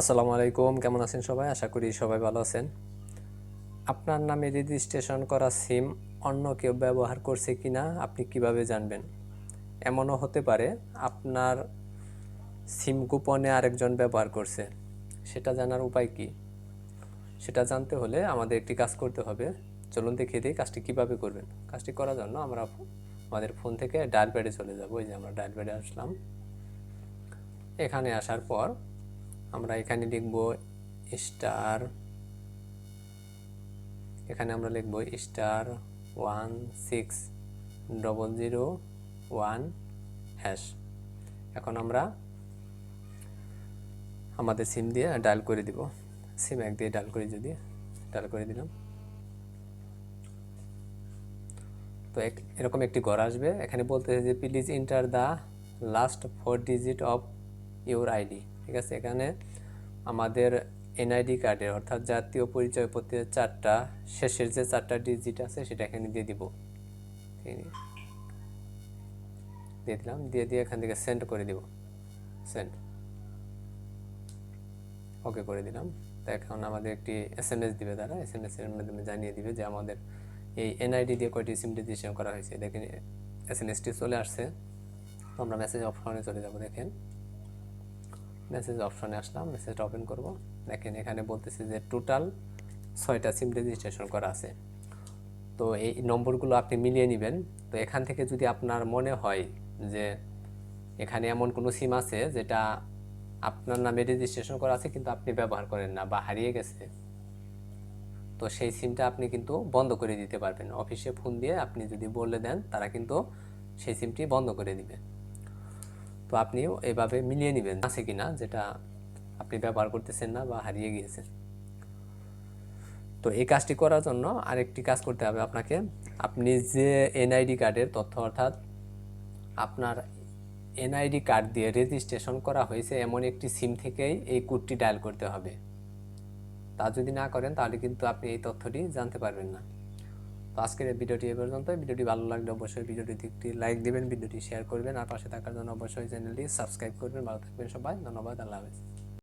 আসসালামু আলাইকুম, কেমন আছেন সবাই? আশা করি সবাই ভালো আছেন। আপনার নামে রেজিস্ট্রেশন করা সিম অন্য কেউ ব্যবহার করছে কিনা আপনি কীভাবে জানবেন? এমনও হতে পারে আপনার সিম গোপনে আরেকজন ব্যবহার করছে। সেটা জানার উপায় কি? সেটা জানতে হলে আমাদের একটি কাজ করতে হবে। চলুন দেখিয়ে দিই কাজটি কীভাবে করবেন। কাজটি করার জন্য আমরা আমাদের ফোন থেকে ডায়াল প্যাডে চলে যাব। ওই যে আমরা ডায়াল প্যাডে আসলাম। এখানে আসার পর আমরা এখানে লিখব স্টার এখানে আমরা লিখব star one six double zero one hash এখন আমরা আমাদের সিম দিয়ে ডায়াল করে দিব। সিম এক দিয়ে ডায়াল করি যদি ডায়াল করে দিলাম। তো এক- এরকম একটি ঘর আসবে। এখানে বলতে যে please enter the last four digit of your ID ঠিক আছে? এখানে আমাদের এনআইডি কার্ডের অর্থাৎ জাতীয় পরিচয়পত্রের চারটা, শেষের যে চারটা ডিজিট আছে সেটা এখানে দিয়ে দিব। দিয়ে দিলাম, দিয়ে দিয়ে এখান থেকে সেন্ড করে দিব। সেন্ড ওকে করে দিলাম। তো এখন আমাদের একটি এস এম এস দিবে তারা। এস এম এস এর মাধ্যমে জানিয়ে দিবে যে আমাদের এই এনআইডি দিয়ে কয়টি সিম রেজিস্ট্রেশন করা হয়েছে। দেখেন এস এম এসটি চলে আসছে। তো আমরা মেসেজ অপশনে চলে যাব, দেখেন। মেসেজ অপশনে আসলাম মেসেজটা ওপেন করব। দেখেন এখানে বলতেছে যে টোটাল ছয়টা সিম রেজিস্ট্রেশন করা আছে। তো এই নম্বরগুলো আপনি মিলিয়ে নেবেন। তো এখান থেকে যদি আপনার মনে হয় যে এখানে এমন কোনো সিম আছে যেটা আপনার নামে রেজিস্ট্রেশন করা আছে কিন্তু আপনি ব্যবহার করেন না বা হারিয়ে গেছে, তো সেই সিমটা আপনি কিন্তু বন্ধ করে দিতে পারবেন। অফিসে ফোন দিয়ে আপনি যদি বলে দেন, তারা কিন্তু সেই সিমটি বন্ধ করে দিবে। তো আপনিও এভাবে মিলিয়ে নেবেন। আছে কিনা যেটা আপনি ব্যবহার করতেছেন না বা হারিয়ে গিয়েছেন? তো এই কাজটি করার জন্য আরেকটি কাজ করতে হবে আপনাকে। আপনি যে এনআইডি কার্ডের তথ্য অর্থাৎ আপনার এনআইডি কার্ড দিয়ে রেজিস্ট্রেশন করা হয়েছে এমন একটি সিম থেকেই এই কোডটি ডায়াল করতে হবে। তা যদি না করেন তাহলে কিন্তু আপনি এই তথ্যটি জানতে পারবেন না। তো আজকের এই ভিডিওটি এ পর্যন্ত ভিডিওটি ভালো লাগলে অবশ্যই ভিডিওটি একটি লাইক দিবেন, ভিডিওটি শেয়ার করবেন আর পাশে থাকার জন্য অবশ্যই চ্যানেলটি সাবস্ক্রাইব করবেন। ভালো থাকবেন সবাই, ধন্যবাদ, আল্লাহ হাফেজ।